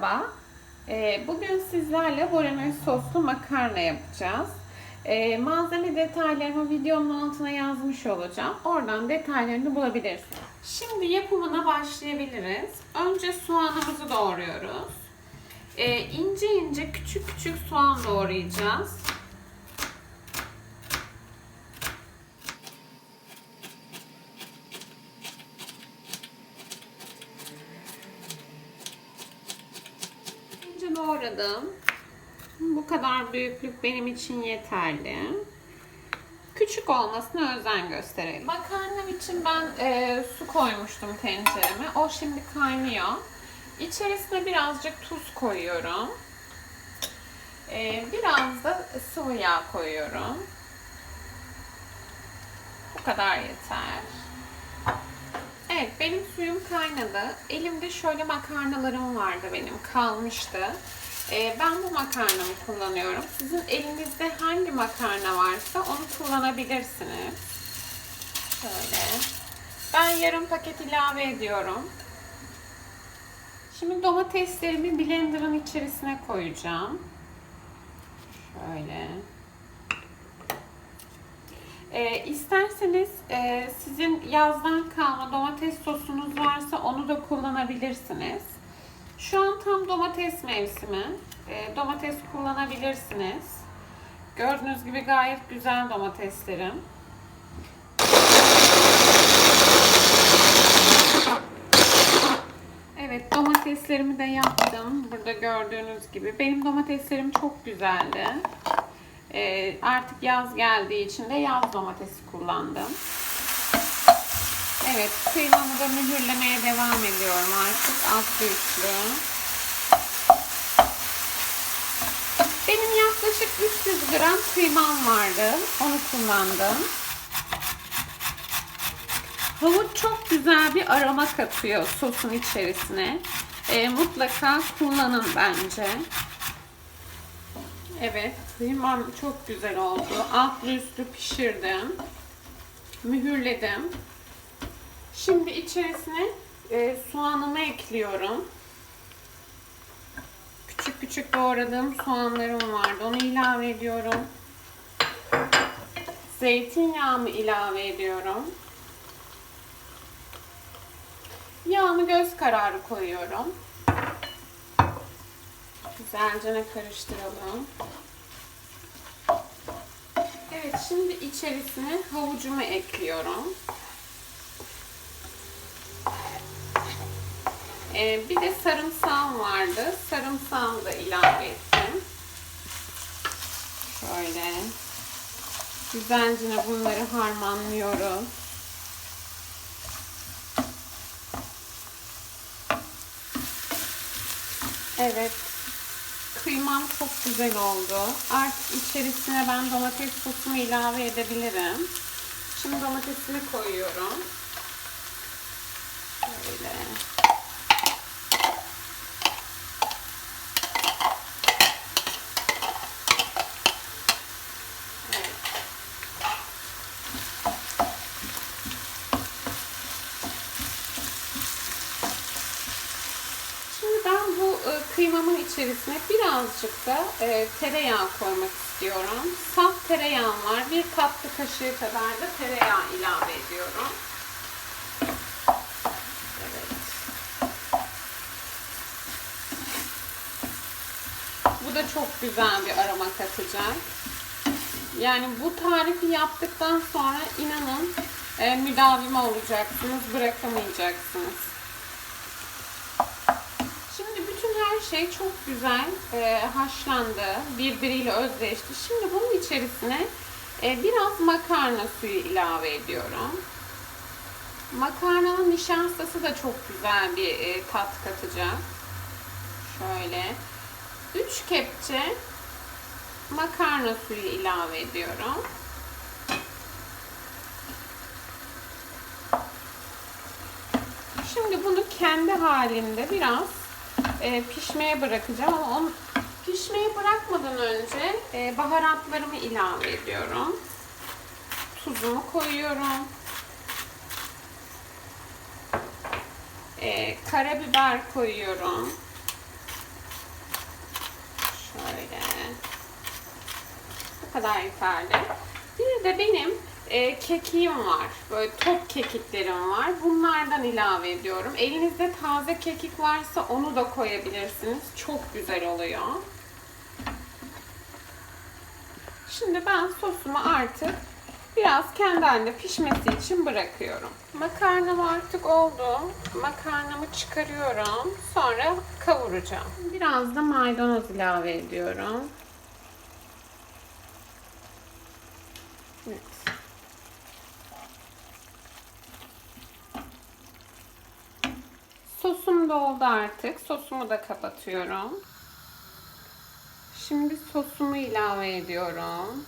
Merhaba. Ee, Bugün sizlerle bolognese soslu makarna yapacağız. Ee, Malzeme detaylarımı videonun altına yazmış olacağım. Oradan detaylarını bulabilirsiniz. Şimdi yapımına başlayabiliriz. Önce soğanımızı doğruyoruz. Ee, ince ince küçük küçük soğan doğrayacağız. İnce doğradım. Bu kadar büyüklük benim için yeterli. Küçük olmasına özen gösterelim. Makarnam için ben e, su koymuştum tencereme. O şimdi kaynıyor. İçerisine birazcık tuz koyuyorum. E, biraz da sıvı yağ koyuyorum. Bu kadar yeter. Kaynadı. Elimde şöyle makarnalarım vardı benim kalmıştı. Ee, ben bu makarnamı kullanıyorum. Sizin elinizde hangi makarna varsa onu kullanabilirsiniz. Şöyle. Ben yarım paket ilave ediyorum. Şimdi domateslerimi blenderın içerisine koyacağım. Şöyle. E, isterseniz e, sizin yazdan kalma domates sosunuz varsa onu da kullanabilirsiniz. Şu an tam domates mevsimi. E, domates kullanabilirsiniz. Gördüğünüz gibi gayet güzel domateslerim. Evet domateslerimi de yaptım. Burada gördüğünüz gibi. Benim domateslerim çok güzeldi. Ee, artık yaz geldiği için de yaz domatesi kullandım. Evet, kıymamı da mühürlemeye devam ediyorum artık altlı üstlü. Benim yaklaşık 300 gram kıymam vardı. Onu kullandım. Havuç çok güzel bir aroma katıyor sosun içerisine. Ee, mutlaka kullanın bence. Evet, kıymam çok güzel oldu. Altlı üstlü pişirdim. Mühürledim. Şimdi içerisine e, soğanımı ekliyorum. Küçük küçük doğradığım soğanlarım vardı. Onu ilave ediyorum. Zeytinyağımı ilave ediyorum. Yağımı göz kararı koyuyorum. Güzelce karıştıralım. Evet şimdi içerisine havucumu ekliyorum. Ee, bir de sarımsağım vardı. Sarımsağımı da ilave ettim. Şöyle. Güzelce bunları harmanlıyorum. Evet. Kıymam çok güzel oldu. Artık içerisine ben domates sosumu ilave edebilirim. Şimdi domatesimi koyuyorum. Şöyle. Evet. Şimdi ben bu e, kıymamın içerisine birazcık da e, tereyağı koymak istiyorum. Saf tereyağım var. Bir tatlı kaşığı kadar da tereyağı ilave ediyorum. Evet. Bu da çok güzel bir aroma katacak. Yani bu tarifi yaptıktan sonra inanın e, müdavim olacaksınız, bırakamayacaksınız. Bütün her şey çok güzel e, haşlandı, birbiriyle özleşti. Şimdi bunun içerisine e, biraz makarna suyu ilave ediyorum. Makarnanın nişastası da çok güzel bir e, tat katacak. Şöyle 3 kepçe makarna suyu ilave ediyorum. Şimdi bunu kendi halinde biraz e, pişmeye bırakacağım ama onu pişmeye bırakmadan önce e, baharatlarımı ilave ediyorum. Tuzumu koyuyorum. E, karabiber koyuyorum. Şöyle. Bu kadar yeterli. Bir de benim e, kekiğim var. Böyle top kekiklerim var. Bunlardan ilave ediyorum. Elinizde taze kekik varsa onu da koyabilirsiniz. Çok güzel oluyor. Şimdi ben sosumu artık biraz kendi halinde pişmesi için bırakıyorum. Makarnam artık oldu. Makarnamı çıkarıyorum. Sonra kavuracağım. Biraz da maydanoz ilave ediyorum. Evet. Sosum da oldu artık. Sosumu da kapatıyorum. Şimdi sosumu ilave ediyorum.